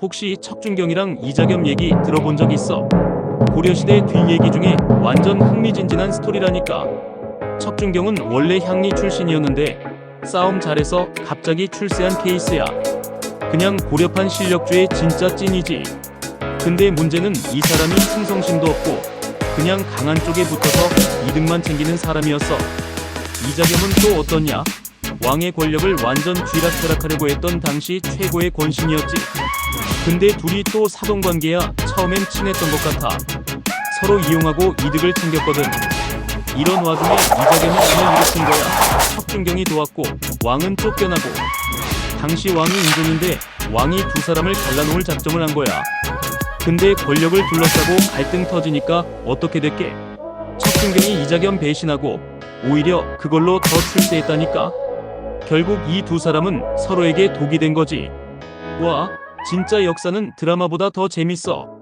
혹시 척준경이랑 이자겸 얘기 들어본 적 있어? 고려시대 뒷얘기 중에 완전 흥미진진한 스토리라니까. 척준경은 원래 향리 출신이었는데 싸움 잘해서 갑자기 출세한 케이스야. 그냥 고려판 실력주의 진짜 찐이지. 근데 문제는 이 사람이 충성심도 없고 그냥 강한 쪽에 붙어서 이득만 챙기는 사람이었어. 이자겸은 또 어떠냐? 왕의 권력을 완전 쥐락펴락하려고 했던 당시 최고의 권신이었지. 근데 둘이 또 사돈관계야 처음엔 친했던 것 같아. 서로 이용하고 이득을 챙겼거든. 이런 와중에 이자겸이 왕을 일으킨 거야. 척준경이 도왔고 왕은 쫓겨나고. 당시 왕이 인종인데 왕이 두 사람을 갈라놓을 작정을 한 거야. 근데 권력을 둘러싸고 갈등 터지니까 어떻게 됐게? 척준경이 이자겸 배신하고 오히려 그걸로 더 출세했다니까. 결국 이 두 사람은 서로에게 독이 된 거지. 와, 진짜 역사는 드라마보다 더 재밌어.